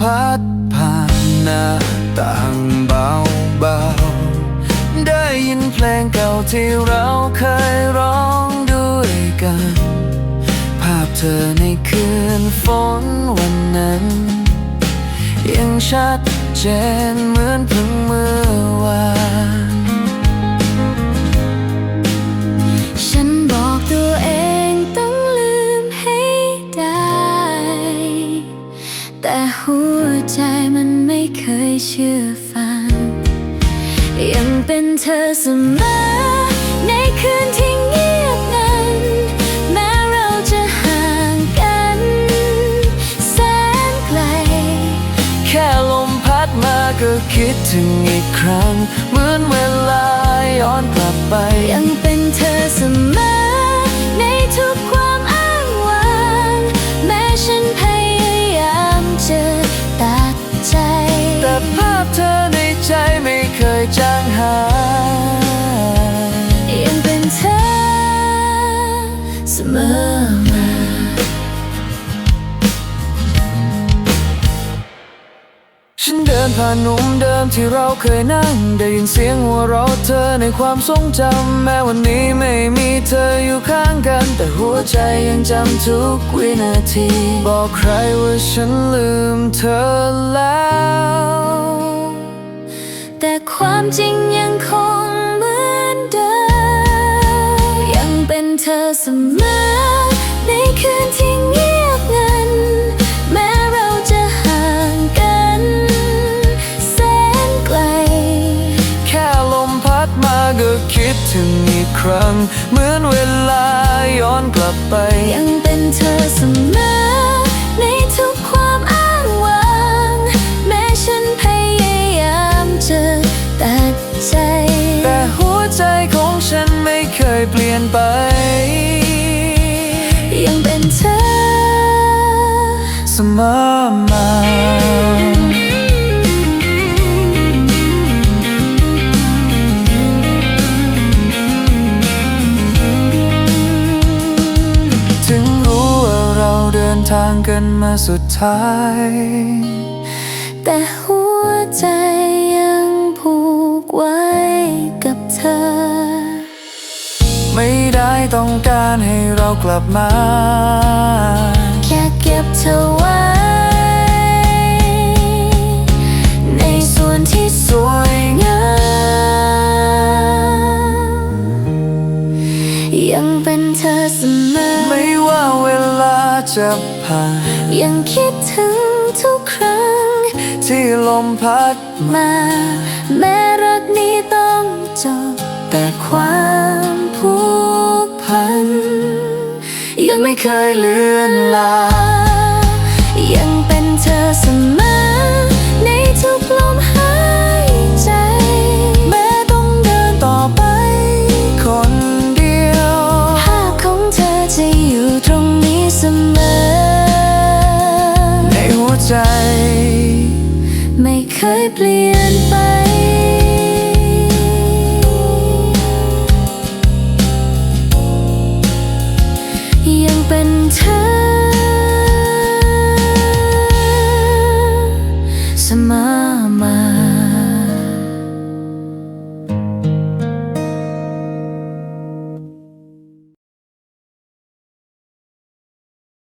พัดผ่านหน้าต่างเบาๆได้ยินเพลงเก่าที่เราเคยร้องด้วยกัน ภาพเธอในคืนฝนวันนั้น ยังชัดเจนเหมือนเพิ่งเมื่อ แต่หัวใจมันไม่เคยเชื่อฟัง ยังเป็นเธอเสมอ ในคืนที่เงียบงัน แม้เราจะห่างกันแสนไกล แค่ลมพัดมาก็คิดถึงอีกครั้ง เหมือนเวลาย้อนกลับไป ยังเป็นเธอเสมอ ฉันเดินผ่านหนุ่มเดิมที่เราเคยนั่ง ได้ยินเสียงหัวเราะเธอในความทรงจำ แม้วันนี้ไม่มีเธออยู่ข้างกัน แต่หัวใจยังจำทุกวินาที บอกใครว่าฉันลืมเธอแล้ว แต่ความจริงยังคงเหมือนเดิม ยังเป็นเธอเสมอ ครั้ง เหมือนเวลาย้อนกลับไป ยังเป็นเธอเสมอ ทางกันมาสุดท้าย แต่หัวใจยังผูกไว้กับเธอ ไม่ได้ต้องการให้เรากลับมา แค่เก็บเธอไว้ ในส่วนที่สวยงาม ยังเป็นเธอเสมอไม่ว่าเวลา จะผ่าน ยังคิดถึงทุกครั้ง ที่ลมพัดมา แม้รักนี้ต้องจบ แต่ความผูกพัน ยังไม่เคยเลือนลา เปลี่ยนไป ยังเป็นเธอ